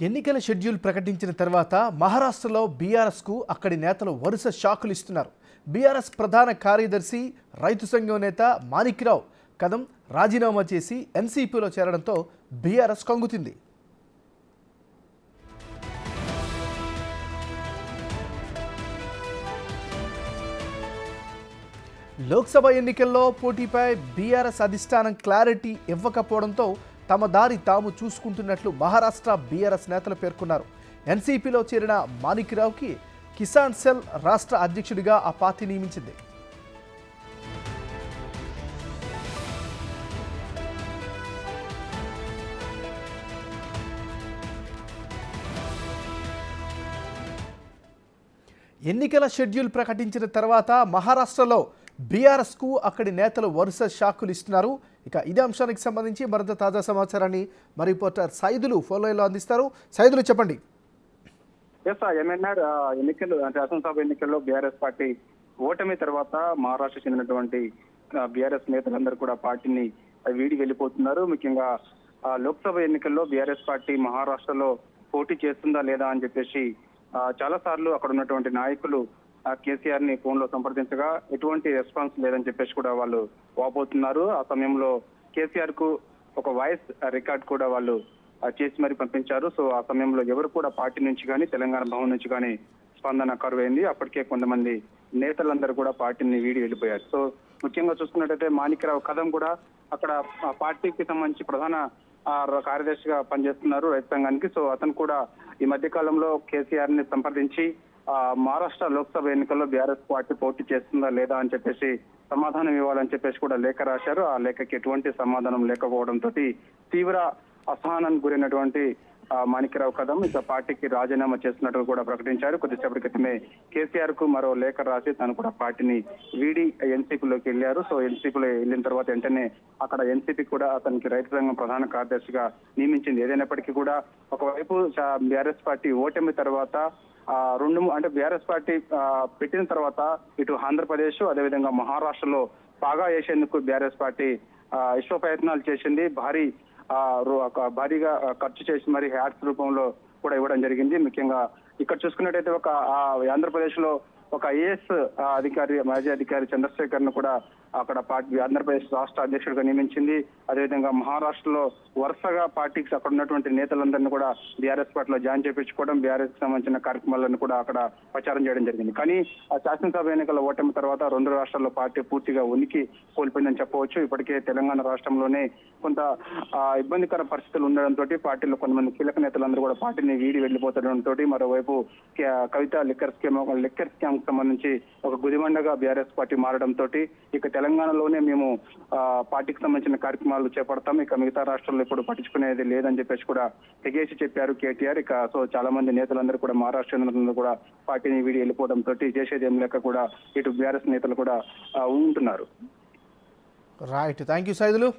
ఎన్నికల షెడ్యూల్ ప్రకటించిన తర్వాత మహారాష్ట్రలో బీఆర్ఎస్కు అక్కడి నేతలు వరుస షాకులు ఇస్తున్నారు. బీఆర్ఎస్ ప్రధాన కార్యదర్శి రైతు సంఘం నేత మాణిక్రావు కదం రాజీనామా చేసి ఎన్సీపీలో చేరడంతో బీఆర్ఎస్ కంగుతింది. లోక్సభ ఎన్నికల్లో పోటీపై బీఆర్ఎస్ అధిష్టానం క్లారిటీ ఇవ్వకపోవడంతో తమ దారి తాము చూసుకుంటున్నట్లు మహారాష్ట్ర బీఆర్ఎస్ నేతలు పేర్కొన్నారు. ఎన్సీపీలో చేరిన మాణిక్రావుకి కిసాన్ సెల్ రాష్ట్ర అధ్యక్షుడిగా ఆ పార్టీ నియమించింది. ఎన్నికల షెడ్యూల్ ప్రకటించిన తర్వాత మహారాష్ట్రలో బీఆర్ఎస్కు అక్కడి నేతలు వరుస షాకులు ఇస్తున్నారు. ఇక ఇదే అంశానికి సంబంధించి మరింత తాజా సమాచారాన్ని మరి రిపోర్టర్ సైదులు ఫోన్లైన్లో అందిస్తారు. సైదులు చెప్పండి. ఎస్ ఎంఎన్ఆర్ ఎన్నికలు అంటే అసెంబ్లీ ఎన్నికల్లో బీఆర్ఎస్ పార్టీ ఓటమి తర్వాత మహారాష్ట్ర చెందినటువంటి బీఆర్ఎస్ నేతలందరూ కూడా పార్టీని వీడి వెళ్ళిపోతున్నారు. ముఖ్యంగా లోక్సభ ఎన్నికల్లో బీఆర్ఎస్ పార్టీ మహారాష్ట్రలో పోటీ చేస్తుందా లేదా అని చెప్పేసి చాలా సార్లు అక్కడ ఉన్నటువంటి నాయకులు కేసీఆర్ని ఫోన్లో సంప్రదించగా ఎటువంటి రెస్పాన్స్ లేదని చెప్పేసి కూడా వాళ్ళు వాపోతున్నారు. ఆ సమయంలో కేసీఆర్కు ఒక వాయిస్ రికార్డ్ కూడా వాళ్ళు చేసి మరి పంపించారు. సో ఆ సమయంలో ఎవరు కూడా పార్టీ నుంచి కానీ తెలంగాణ భవన్ నుంచి కానీ స్పందన కరువైంది. అప్పటికే కొంతమంది నేతలందరూ కూడా పార్టీని వీడి వెళ్ళిపోయారు. సో ముఖ్యంగా చూసుకున్నట్టయితే మాణిక్యరావు కథం కూడా అక్కడ పార్టీకి సంబంధించి ప్రధాన కార్యదర్శిగా పనిచేస్తున్నారు రైతు సంఘానికి. సో అతను కూడా ఈ మధ్య కాలంలో కేసీఆర్ని సంప్రదించి మహారాష్ట్ర లోక్సభ ఎన్నికల్లో బీఆర్ఎస్ పార్టీ పోటీ చేస్తుందా లేదా అని చెప్పేసి సమాధానం ఇవ్వాలని చెప్పేసి కూడా లేఖ రాశారు. ఆ లేఖకి ఎటువంటి సమాధానం లేకపోవడంతో తీవ్ర అసహనానికి గురైనటువంటి మాణిక్యరావు కదం ఇక పార్టీకి రాజీనామా చేస్తున్నట్టు కూడా ప్రకటించారు. కొద్దిసేపటి క్రితమే కేసీఆర్కు మరో లేఖ రాసి తను కూడా పార్టీని వీడి ఎన్సీపీలోకి వెళ్ళారు. సో ఎన్సీపీలో వెళ్ళిన తర్వాత వెంటనే అక్కడ ఎన్సీపీ కూడా అతనికి రైతు సంఘం ప్రధాన కార్యదర్శిగా నియమించింది. ఏదైనప్పటికీ కూడా ఒకవైపు బీఆర్ఎస్ పార్టీ ఓటమి తర్వాత రెండు అంటే బీఆర్ఎస్ పార్టీ పెట్టిన తర్వాత ఇటు ఆంధ్రప్రదేశ్ అదేవిధంగా మహారాష్ట్రలో బాగా వేసేందుకు బీఆర్ఎస్ పార్టీ విశ్వ ప్రయత్నాలు చేసింది. భారీ ఒక భారీగా ఖర్చు చేసి మరి హ్యాట్స్ రూపంలో కూడా ఇవ్వడం జరిగింది. ముఖ్యంగా ఇక్కడ చూసుకున్నట్టయితే ఒక ఆంధ్రప్రదేశ్లో ఒక ఐఏఎస్ అధికారి మాజీ అధికారి చంద్రశేఖర్ను కూడా అక్కడ పార్టీ ఆంధ్రప్రదేశ్ రాష్ట్ర అధ్యక్షుడిగా నియమించింది. అదేవిధంగా మహారాష్ట్రలో వరుసగా పార్టీకి అక్కడ ఉన్నటువంటి నేతలందరినీ కూడా బీఆర్ఎస్ పార్టీలో జాయిన్ చేపించుకోవడం బీఆర్ఎస్ సంబంధించిన కార్యక్రమాలను కూడా అక్కడ ప్రచారం చేయడం జరిగింది. కానీ ఆ శాసనసభ ఎన్నికల ఓటమి తర్వాత రెండు రాష్ట్రాల్లో పార్టీ పూర్తిగా ఉనికి కోల్పోయిందని చెప్పవచ్చు. ఇప్పటికే తెలంగాణ రాష్ట్రంలోనే కొంత ఆ, ఇబ్బందికర పరిస్థితులు ఉండడంతో పార్టీలో కొంతమంది కీలక నేతలందరూ కూడా పార్టీని వీడి వెళ్ళిపోతుండటంతో మరోవైపు Kavitha liquor scheme liquor scam కి సంబంధించి ఒక గుదిబండగా బీఆర్ఎస్ పార్టీ మారడంతో ఇక తెలంగాణలోనే మేము పార్టీకి సంబంధించిన కార్యక్రమాలు చేపడతాం. ఇక మిగతా రాష్ట్రాల్లో ఇప్పుడు పట్టించుకునేది లేదని చెప్పేసి కూడా తెగేసి చెప్పారు కేటీఆర్. ఇక సో చాలా మంది నేతలందరూ కూడా మహారాష్ట్ర నేతలందరూ కూడా పార్టీని వీడి వెళ్ళిపోవడంతో చేసేది ఏం లేక కూడా ఇటు బీఆర్ఎస్ నేతలు కూడా ఉంటున్నారు రైట్ థ్యాంక్ యూ సైదులు